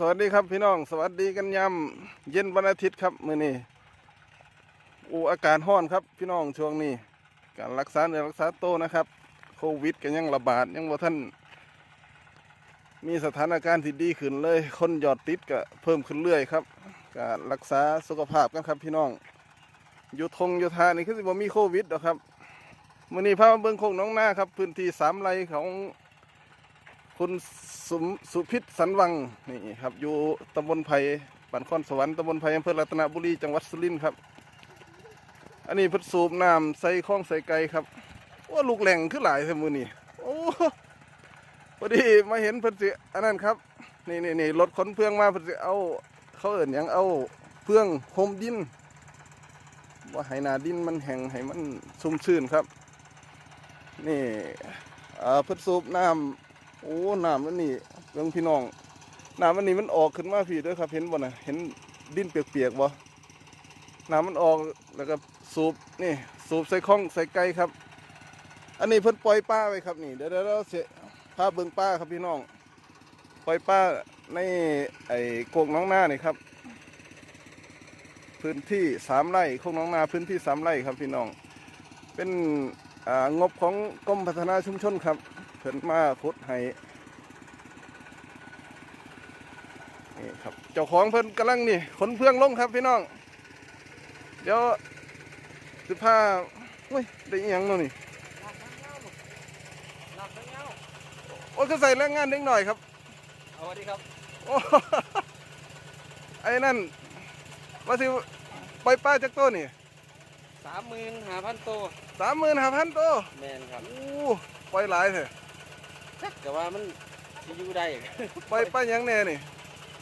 สวัสดีครับพี่น้องสวัสดีกันยามเย็นวันอาทิตย์ครับมื้อนี้อูอากาศร้อนครับพี่น้องช่วงนี้ การรักษาเนื้อรักษาโตนะครับ โควิดก็ยังระบาดยังบ่ท่าน มีสถานการณ์ที่ดีขึ้นเลย คนยอดติดก็เพิ่มขึ้นเรื่อยครับการรักษาสุขภาพกันครับพี่น้องอยู่ทงอยู่ทานี่คือสิบ่มีโควิดหรอกครับมื้อนี้พามาเบิ่งโคงน้องหน้าครับ พื้นที่สามไร่ของ คุณสุมสุพิษสันวังนี่ครับอยู่ตำบลไผ่ปันคอนสวรรค์ตำบลไผ่อำเภอรัตนบุรีจังหวัดสุรินทร์ครับ อันนี้พิ่นสูบน้ำใส่คลองใส่ไก่ครับว่าลูกแหล่งขึ้นหลายเท่ามือนี่โอ้พอดีมาเห็นพิ่นสิอันนั้นครับนี่นี่นี่รถขนเพื่องมาพิ่นสิเอา เขาเอิ่นหยังเอาเพื่องโฮมดินว่าให้นาดินมันแห้งให้มันชุ่มชื้นครับ นี่เพิ่นสูบน้ำ โอ้น้ำมันนี่เรื่องพี่น้องน้ำมันนี่มันออกขึ้นมาพี่ด้วยครับ เห็นบ่นะเห็นดินเปียกๆบ่น้ำมันออกแล้วก็สูบนี่สูบใส่คลองใส่ไก่ครับ อันนี้เพิ่นปล่อยป้าไว้ครับนี่เดี๋ยวเดี๋ยวเราเสียพาเบิ่งป้าครับพี่น้อง ปล่อยป้าในไอ้โกกน้องนานี่ครับ พื้นที่สามไร่โคกน้องนาพื้นที่สามไร่ครับพี่น้อง เป็นงบของกรมพัฒนาชุมชนครับ พิ่นมาขุดให้นี่ครับเจ้าของเพิ่นกำลังนี่ขนเพื่องลงครับพี่น้อง เดี๋ยวสิพาโอ้ยได้อิหยังเนาะนี่หนักทั้งเงาโอ้ยก็ใส่แรงงานเล็กหน่อยครับเอาสวัสดีครับโอ้ไอ้นั่นว่าสิปล่อยป้าจากตัวนี่สามหมื่นห้าพันตัวสามหมื่นห้าพันตัวแมนครับโอ้ปล่อยหลายเถอะ จักแต่ว่ามันสิอยู่ได้ปล่อยป้าหยังแน่นี่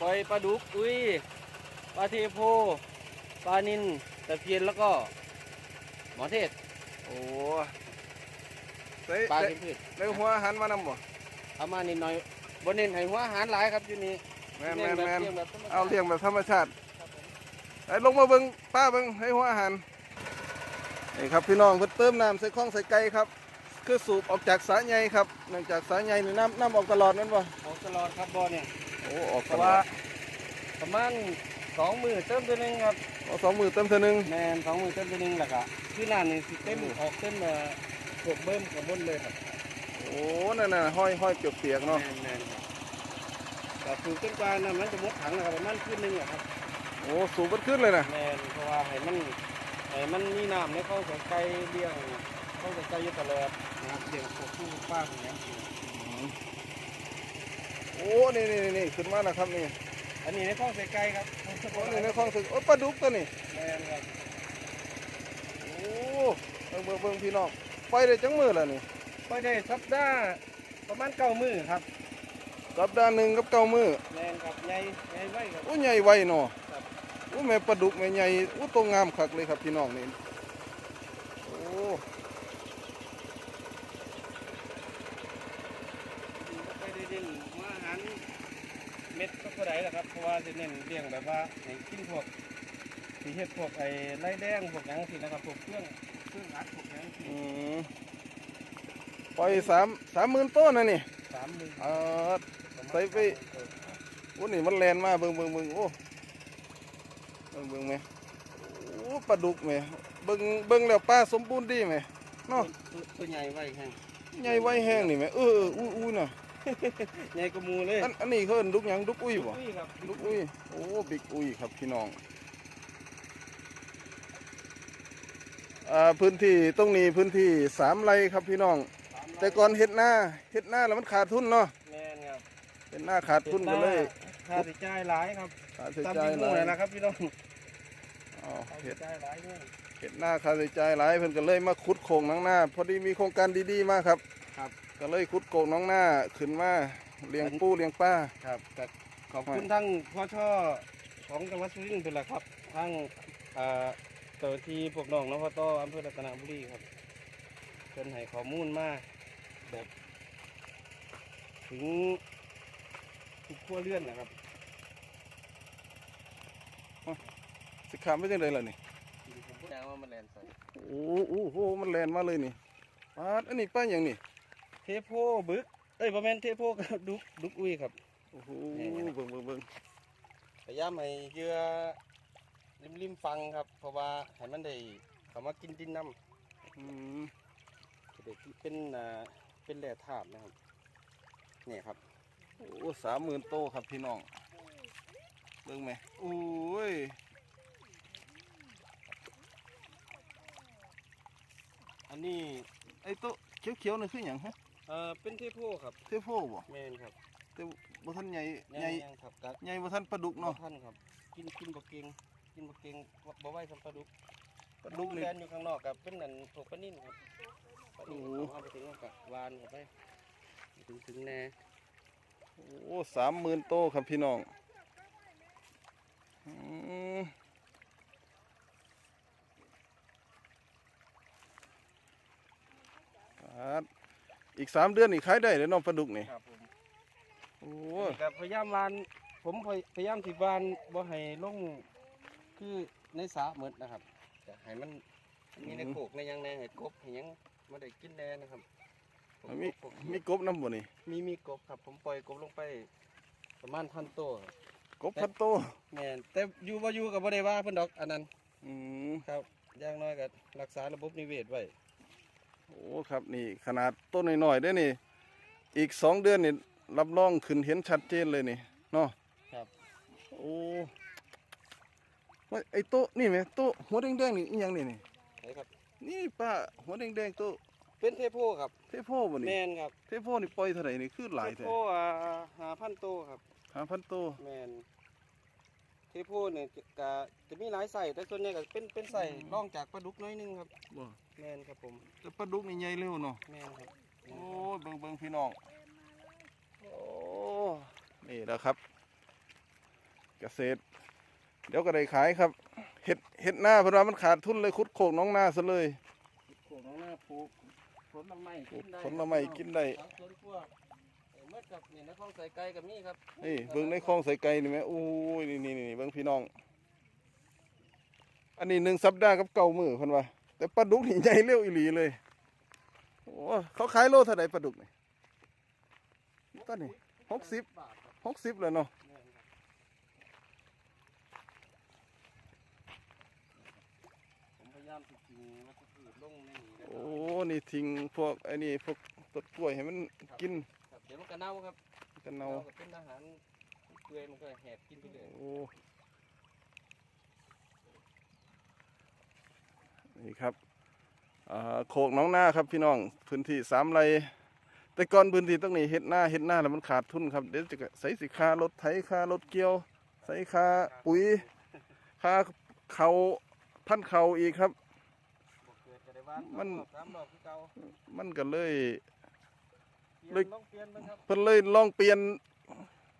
ปล่อยปลาดุก อุ้ย ปลาเทโพ ปลานินตะเพียนแล้วก็ หมอเทศ โอ้ใส่ปลาได้เข็มพืชได้หัวอาหารมานำบ่เอามานิดหน่อยบนเน้นให้หัวอาหารหลายครับอยู่นี่แม่นเลี้แม่ยงนแบบแม่นเลี้ยงแบบธรรมชาเอาติเลี้ยงแบบธรรมชาติครับผมไอ้ลงมาเบิ่งป้าเบิ่งให้หัวอาหารนี่ครับพี่น้องเพิ่นเติมน้ำใส่ข้องใส่ไก่ครับ คือสูบออกจากสายใหญ่ครับเนื่องจากสายใหญ่นี่น้ำน้ำออกตลอดนั่นบ่ออกตลอดครับบ่อเนี่ยโอ้ออกเพตราะลอว่าดประมาณสองมือเติมตัวหนึงครับเอาสองมือเติมเท่านึงแมนสองมือเติมตัวหนึงแหละครับคือน้ำนี่สิเต็มอืมออกเต็มเอ่อพวกเบิ้มกับบนเลยครับโอ้นั่นน่ะห้อยห้อยเปียกๆเนาะแม่นแม่นครับแต่ปลูกต้นกวางนะมันจะหมดถังนะครับประมาณคืนหนึงอะครับโอ้สูบเบิดขึ้นเลยนะแม่นเพราะว่าให้มันให้มันมีน้ำในเข้าใส่ไก่เลี้ยง เข้าใส่ไก่อยู่ตลอดนะครับเลี้ยงพวกผู้ป้าอย่างเงี้ยโอ้นี่นี่นี่ขึ้นมาแล้วครับนี่อันนี้ในเข้าใส่ไก่ครับโอ้นี่ในคลองสึกโอ้ปลาดุกตัวนี้แม่นครับโอ้เบิ่งเบิ่งเบิ่งพี่น้องปล่อยได้จังมือแล้วนี่ไปได้สัปดาห์ประมาณเก้ามือครับสัปดาห์หนึ่งกับเก้ามือแม่นครับใหญ่ใหญ่ไว้ครับโอ้ใหญ่ไวเนาะครับโอ้แม่ปลาดุกแม่ใหญ่โอ้ตัวงามคักเลยครับพี่น้องนี่โอ้ ไปได้เลี้ยงมาอาหาร เม็ดก็บ่ได้แหละครับเพราะว่าจะเน้นเลี้ยงแบบว่าให้กินพวกสีเห็ดพวกไอ้ไล่แดงพวกหยังสินะครับพวกเครื่องเครื่องอัดพวกหยังสิอืมปล่อยสามสามหมื่นต้นนะนี่สามหมื่นเออ ใส่ไป โอ้นี่มันแลนมาเบิ่งเบิ่งเบิ่งโอ้เบิ่งเบิ่งไหมโอ้ปลาดุกไหมเบิ่งเบิ่งแล้วปลาสมบูรณ์ดีไหมเนาะตัวใหญ่ไว้แห้ง ใหญ่ไวแห้งนี่ไหมเออเอออุ้ยอุ้ยน่ะ ใหญ่กว่าหมูเลยอันอันนี้เขาเอิ้นดุกหยังดุกอุ้ยบ่อุ้ยครับดุกอุ้ยโอ้บิ๊กอุ้ยครับพี่น้องอ่าพื้นที่ตรงนี้พื้นที่สามไร่ครับพี่น้อง แต่ก่อนเฮ็ดหน้าเฮ็ดหน้าแล้วมันขาดทุนเนาะแม่นครับเฮ็ดหน้าขาดทุนก็เลยค่าใช้จ่ายหลายครับค่าใช้ตามจ่ายที่หหมูลายเลยนะครับพี่น้องอ๋อค่าใช้เฮ็ดจ่ายหลายเนี่ยเฮ็ดหน้าค่าใช้จ่ายหลายเพิ่นก็เลยมาขุดโครงน้องหน้า พอดีมีโครงการดีๆมากครับครับ ก็เลยขุดโครงน้องหน้าขึ้นมาเลี้ยงปูเลี้ยงปลาครับก็ขอบคุณทั้งพ่อช่อของจังหวัดสุรินทร์เป็นหลักครับทั้งเอ่อเจ้าหน้าที่พวกน้องนพตอำเภอรัตนบุรีครับเพิ่นให้ข้อมูลมาแบบถึงทุกครัวเรือนนะครับสิขามไปจังไดล่ะนี่แจ้งว่ามันแลนใส่โอ้โอ้โหมันแล่นมาเลยนี่ปาดอันนี้ป้าหยังนี่ เทโพบึก เอ้ยประมาณเทโพกับดุกดุกอุ้ยครับโโอ้โหนี่เบิ่นะงเบิ่งเบิ่งพยายามให้เหยื่อริมริมๆฟังครับ เพราะว่าให้มันได้เขามากินดินน้อืมำจะได้เป็นอ่าเป็นแร่ธาตุนะครับเนี่ยครับ โอ้สามหมื่นโตครับพี่น้อง เบิ่งไหมโอ้ยอันนี้ไอ้โตะเขียวๆนี่คือหยังฮะ เอ่อเป็นเทโพครับเทโพบ่แม่นครับแต่บ่ทันใหญ่ยังใหญ่ยังครับกัดใหญ่บ่ทันปลาดุกเนาะเนาะท่านครับ กินกินบะเกงกินบะเกงบ่บ่ไหวสำปลาดุกปลาดุกนี่แลนอยู่ข้างนอกกับเป็นนั่นพวกปลานิ่นครับปลานิ่นโอ้เอาไปถึงกับวานเข้าไปถึงถึงแน่โอ้สามหมื่นโตครับพี่น้องอืมครับ อีกสามเดือนนี่ขายได้เลยเน้องปลาดุกนี่ครับผมโอ้กับพยายามวาน ผมพยพยายามสิวานบ่ให้ลงคือในสระหมดนะครับจะให้มันมีในโขกในหยังในให้กบให้หยังมาได้กินแน่นะครับผมมีผมมีกบน้ำบ่นี่มีมีกบครับ ผมปล่อยกบลงไป ประมาณพันตัวครับกบพันโตแม่นแต่อยู่บ่อยู่กับบ่ได้ว่าเพิ่นดอกอันนั้นอืมครับอย่างน้อยก็รักษาระบบนิเวศไว้ โอ้ครับนี่ขนาดต้นน้อยๆได้อนี่ อีกสองเดือนนี่รับรองขึ้นเห็นชัดเจนเลยนี่เนาะครับโอ้ว่าไอ้โต๊ะนี่ไหมโต๊ะหัวแดงๆนี่อีหยังนี่นี่ไหนครับนี่ป้าหัวแดงๆโต๊ะเป็นเทโพครับ เทโพบ่นี่แม่นครับเทโพนี่ปล่อยเท่าไหร่นี่คือหลายเทแท้โพอ่าหาพันตัวครับห้าพันโตวแมนเทโพเนี่ยจะก็จะมีหลายใส่แต่ส่วนใหญ่ก็เป็นเป็นใส่ร่องจากปลาดุกน้อยหนึงครับบ่ แมนครับผมแต่ปลาดุกนี่ใหญ่เร็วเนาะแมนครับโอ้ยเบิ่งเบิ่งพี่น้องโอ้นี่แหล้วครับ เกษตร เดี๋ยวก็ได้ขายครับเห็ดเห็ดหน้าเพราะว่ามันขาดทุนเลยขุดโขกน้องหน้าซะเลยโขงน้องหน้าปลูกผลไม้กินได้ผลไม้กินได้ครับสวนครัวเอ่อเมื่อกับนี่นะข้องใส่ไก่กับมีครับนี่เบิ่งในคลองใส่ไก่นี่ไหมโอ้ยนี่นี่นี่เบิ่งพี่น้อง อันนี้หนึ่งสัปดาห์กับเก่ามือคนว่า แต่ปลาดุกนี่ใหญ่เร็วอีหลีเลยโอ้เขาขายโลเท่าไหร่ปลาดุกนี่ตอนนี้หกสิบบาทครับหกสิบเลยเนาะแม่นครับผมพยายามสิกินวัตถุพืชลงในนี้นะคโอ้รับนี่ทิ้งพวกไอ้นี่พวกต้นกล้วยให้มันกินครับเดี๋ยวมันก็เน่าครับกันเนาก็เป็นอาหารเปื่อยมันก็แหบกินไปเลยโอ้ นี่ครับโขกน้องหน้าครับพี่น้องพื้นที่สามไร่แต่ก่อนพื้นที่ตรงนี้เฮ็ดหน้าเฮ็ดหน้าแล้วมันขาดทุนครับเดี๋ยวจะใส่สิค่ารถไถค่ารถเกี่ยว ใส่ค่าปุ๋ยค่าเขาพันเขาอีกครับ มันมันก็เลยเลยนเลยเพิ่นเลยลองเปลี่ยน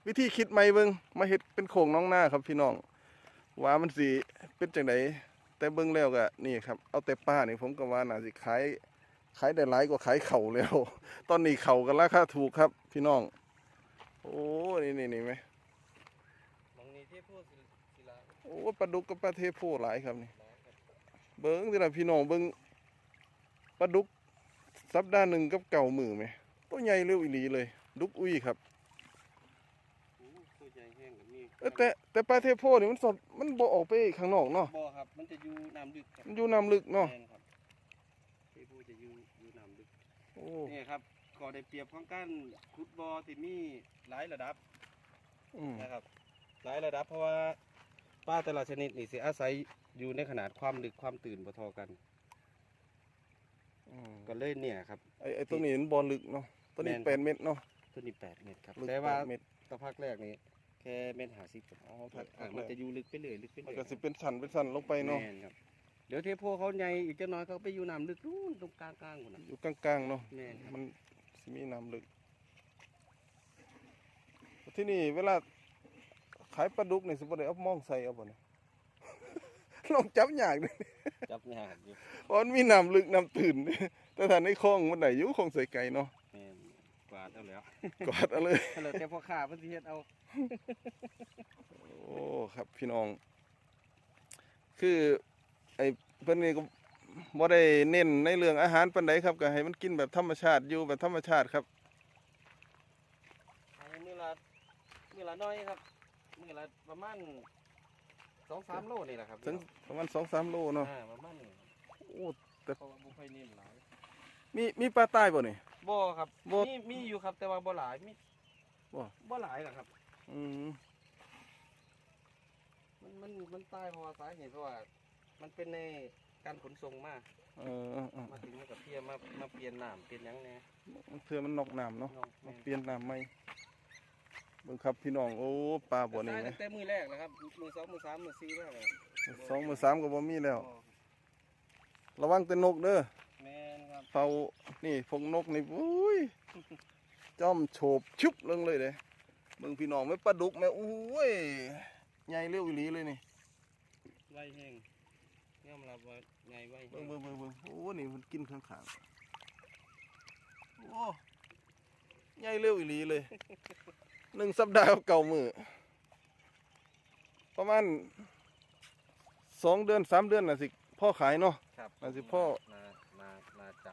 วิธีคิดใหม่เบิ่งมาเฮ็ดเป็นโขงน้องหน้าครับพี่น้องว่ามันสิเป็นจังได แต่เบิ่งแล้วก็นี่ครับเอาแต่ป้านี่ผมก็ว่าน่าสิขายขายได้หลายกว่าขายเข่าวแล้ว ตอนนี้เข่าวกันราคาถูกครับ พี่น้อง โอ้นี่นี่นี่ไหมมองนี้ที่พูดศิศิลาโอ้ปลาดุกกับปลาเทโพหลายครับนี่หลายครับเบิ่งสิล่ะพี่น้องเบิ่งปลาดุกสัปดาห์หนึ่งกับเก่ามือไหมตัวใหญ่เร็วอีหลีเลย ดุกอุ้ยครับ โอ้ตัวใหญ่แห้งกับมี เอ้ย แต่แต่ปลาเทโพนี่มันสดมันบ่ออกไปข้างนอกเนาะบ่อครับ มันจะอยู่น้ำลึกครับมันอยู่น้ำลึกเนาะแม่ครับที่พูดจะอยู่อยู่น้ำลึกโอ้นี่ครับก็ได้เปรียบของการขุดบ่อที่มีหลายระดับอืมนะครับ หลายระดับเพราะว่าปลาแต่ละชนิดนี่สิอาศัยอยู่ในขนาดความลึกความตื่นบ่เทอกัน อืมก็เลยเนี่ยครับ ไอ้ไอ้ตัวนี้มันบ่ลึกเนาะตัวนี้แม่นแปดเม็ดเนาะตัวนี้แปดเมตรครับลึกแต่ว่าแปดเม็ด ตะพักแรกนี่ แค่เมตรห้าสิบอ๋อพักอ่ามันจะอยู่ลึกไปเรื่อยลึกไปมันเรื่อยก็สิเป็นสันเป็นสันลงไปเนาะแม่นครับเดี๋ยวเทพโพเขาใหญ่อีกจะน้อยเขาไปอยู่น้ำลึกนู่นตรงกลางกลางๆคนน่ะอยู่กลางๆเนาะแม่นครับมันสิมีน้ำลึกที่นี่เวลาขายปลาดุกนี่สิบ่ได้เอามองใส่เอาบ่เนี่ย ลองจับยากเลยจับยากอยู่ เพราะมันมีน้ำลึกน้ำตื่น แต่ถ้าในคลองมันได้อยู่คลองใส่ไก่เนาะแม่นกวาดเอาแล้วกอดเอาเลยถ้าเหลือแต่พอขาเพิ่นสิเฮ็ดเอาโอ้ครับพี่น้อง คือไอ้เพิ่นนี่ก็บ่ได้เน้นในเรื่องอาหารปานใดครับก็ให้มันกินแบบธรรมชาติอยู่แบบธรรมชาติครับให้มื้อละมือละน้อยครับมือละประมาณสองสามโลนี่แหละครับถึงประมาณสองสามโลเนาะอ่าประมาณนี้โอ้แต่เพราะว่าบุฟเฟ่นี่หลาย มีมีปลาใต้บ่นี่ บ่ครับบ่มีมีอยู่ครับ แต่ว่าบ่หลายมีบ่ บ่หลายหรอกครับ อืมมันมันมันตายเพราะว่าสาเหตุเพราะว่า มันเป็นในการขนส่งมาเออเออเออมาถึงกับเพียมามาเปลี่ยนน้ำเปลี่ยนหยังแหน่เพื่อมันนอกน้ำเนาะน้องมาแม่นเปลี่ยนน้ำใหม่เบิ่งครับพี่น้องโอ้ปลาบ่นี่ตายนะตั้งแต่มือแรกแล้วครับมือสองมือสามมือสี่แล้วครับสองมือสามก็บ่มีแล้ว บ่ระวังแต่นกเด้อ แม่นครับเฝ้านี่พวกนกนี่อุ้ยจ้อมโฉบชุบลงเลยเด้เบิ่งพี่น้องไม่ปลาดุกแม่อุ้ยใหญ่เร็วอีหลีเลยนี่ไวแห้งยอมรับว่าไงไวแห้เบิ่งงเบิ่งเบิ่งเบิ่งโอ้นี่มันกินข้างๆโอ้ใหญ่เร็วอีหลีเลยหนึ่งสัปดาห์กับเก่ามือประมาณสองเดือนสามเดือนน่ะสิพ่อขายเนาะครับน่าสิพ่อ น่าน่าน่าจะ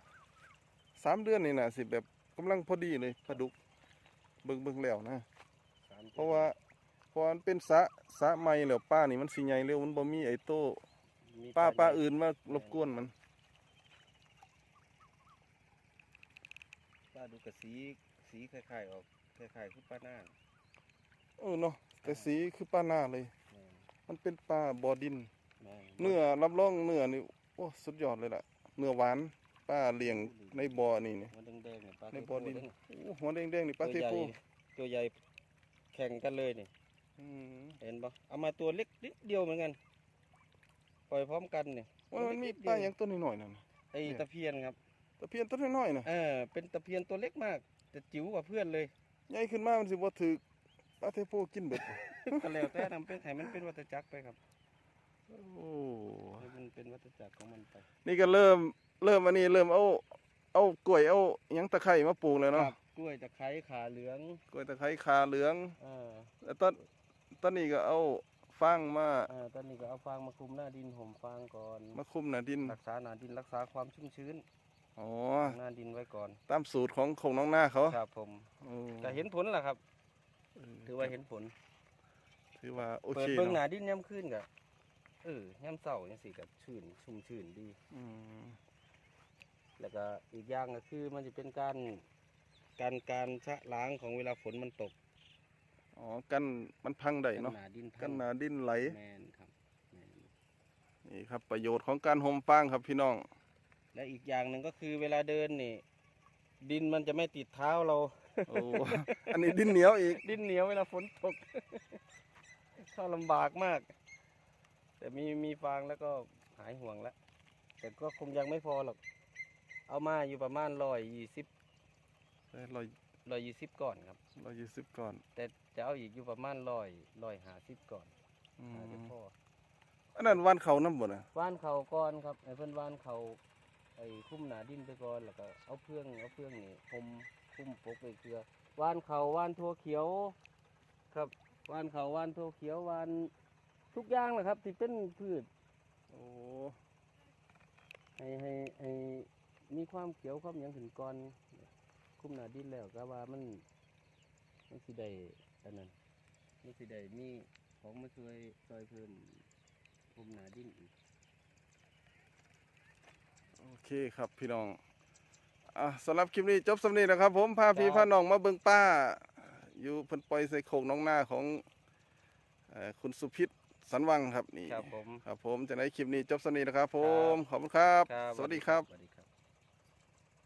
สามเดือนนี่น่ะสิแบบกำลังพอดีเลยปลาดุกเบิ่งเบิ่งแล้วนะ สมเพราะว่าเพราะมันเป็นสระสระใหม่แล้วป้านี่มันสิใหญ่เร็วมันบ่มีไอ้โต้มีป้าป้าใหญ่อื่นมารบกวนมัน ป้าดูกับสีสีคล้ายๆออกคล้ายๆคือป้าหน้าเออเนาะแต่สีคือป้าหน้าเลย แม่นมันเป็นปลาบ่อดิน แม่นเนื้อรับรองเนื้อนี่โอ้สุดยอดเลยล่ะ เนื้อหวานป้าเลี้ยงในบ่อนี่นี่หัวแดงๆเนี่ยปลาในเทบ่อโพดินเด้งโอ้หัวแดงๆนี่ปลาเทตัวใหญ่โพตัวใหญ่แข่งกันเลยนี่อืมเห็นปะเอามาตัวเล็กนิดเดียวเหมือนกัน ปล่อยพร้อมกันเนี่ยว่ามันมีปลาหยังตัวน้อยๆนั่นน่ะไอ้ตะเพียนครับตะเพียนตัวน้อยๆน่ะเออเป็นตะเพียนตัวเล็กมากแต่จิ๋วกว่าเพื่อนเลยใหญ่ขึ้นมามันสิบ่ถูกปลาเทโพกินเบิดบ่ก็แล้วแต่นำเป็นให้มันเป็นวัฏจักรไปครับ โอ้ให้ มันเป็นวัฏจักรของมันไป นี่ก็เริ่มเริ่มอันนี้เริ่มเอาเอากล้วยเอาหยังตะไคร้มาปลูกแล้วคเนาะรับกล้วยตะไคร้ขาเหลืองกล้วยตะไคร้ขาเหลืองเออแล้วต้นต้นนี้ก็เอาฟางมาเออตอนนี้ก็เอาฟางมาคลุมหน้าดินห่มฟางก่อน มาคุมหน้าดินรักษาหน้าดินรักษาความชุ่มชื้นอ๋อของหน้าดินไว้ก่อน ตามสูตรของของน้องหน้าเขาครับผมโอ้ก็เห็นผลแหละครับเออถือว่าเห็นผล ถือว่าโอเปิเคดเบิ่งหเนาะน้าดินย่ำขึ้นก็ เออย่ำเศร้าจังสิก็ชื่นชุ่มชื่นดี อืมแล้วก็อีกอย่างก็คือมันจะเป็นการการการชะล้างของเวลาฝนมันตกอ๋อกันมันพังได้เนาะหนาดินพังกันหนาดินไหลแมนครับแม่นนี่ครับ ประโยชน์ของการห่มฟางครับพี่น้อง และอีกอย่างหนึ่งก็คือเวลาเดินนี่ ดินมันจะไม่ติดเท้าเราโอ้อันนี้ดินเหนียวอีก ดินเหนียวเวลาฝนตกเข้าลำบากมาก แต่มีมีฟางแล้วก็หายห่วงแล้วแต่ก็คงยังไม่พอหรอก เอามาอยู่ประมาณร้อยยี่สิบร้อยร้อยยี่สิบก่อนครับร้อยยี่สิบก่อน แต่จะเอาอีกอยู่ประมาณร้อยร้อยห้าสิบก่อนอือาจจะมพออันนั้นวันเขาน้ำบ่นะว่านเขาก่อนครับไอ้เพิ่นว่านเขาไอ้คุ้มหนาดินไปก่อนแล้วก็เอาเพื่องเอาเพื่องนี่ห่มคุ้มปกไปเกลือว่านเขาว่านทั่วเขียว ครับว่านเขาว่านทั่วเขียวว่าน ทุกอย่างแหละครับ ที่เป็นพืช โอ้ให้ให้ให้มีความเขียวความหยังถึงก่อนคุ้มหนาดินแล้วก็ว่ามันมันสิได้อันนั้นมันสิได้มีของมาช่วยช่วยเพิ่มคุ้มหนาดินอีกโอเคครับพี่น้องอะสำหรับคลิปนี้จบสำนี้นะครับ ผมพาพี่ครับพาน้องมาเบิ่งป้า อยู่เพิ่นปล่อยใส่โขงน้องหน้าของเอ่อคุณสุพิษ สันวังครับนี่ครับผม ครับผมจะในคลิปนี้จบสำนี้นะครับ ผมขอบคุณครับครับ สวัสดีครับ สวัสดีครับ